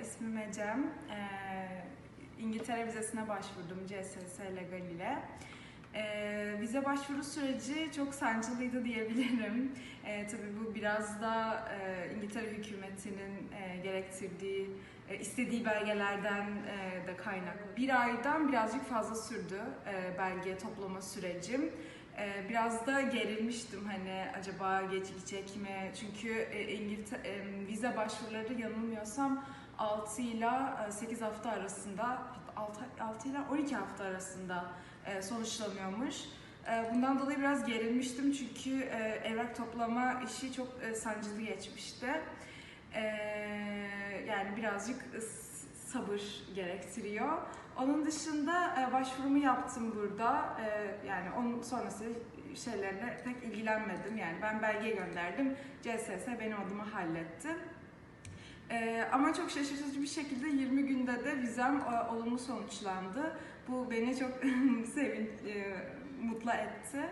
ismim Ecem. Ee, İngiltere vizesine başvurdum CSS Legal ile. Ee, vize başvuru süreci çok sancılıydı diyebilirim. Ee, tabii bu biraz da e, İngiltere hükümetinin e, gerektirdiği, e, istediği belgelerden e, de kaynaklı. Bir aydan birazcık fazla sürdü e, belge toplama sürecim. Ee, Biraz da gerilmiştim hani acaba gecikecek mi? Çünkü e, İngiltere e, vize başvuruları yanılmıyorsam 6 ile 8 hafta arasında 6, 6 ile 12 hafta arasında e, sonuçlanıyormuş. E, Bundan dolayı biraz gerilmiştim çünkü e, evrak toplama işi çok sancılı geçmişti. Yani birazcık sabır gerektiriyor. Onun dışında başvurumu yaptım burada. Yani onun sonrası şeylerle pek ilgilenmedim. Yani ben belge gönderdim. CSS benim adımı halletti. E, ama çok şaşırtıcı bir şekilde 20 günde de vizem e, olumlu sonuçlandı. Bu beni çok sevin, e, mutlu etti.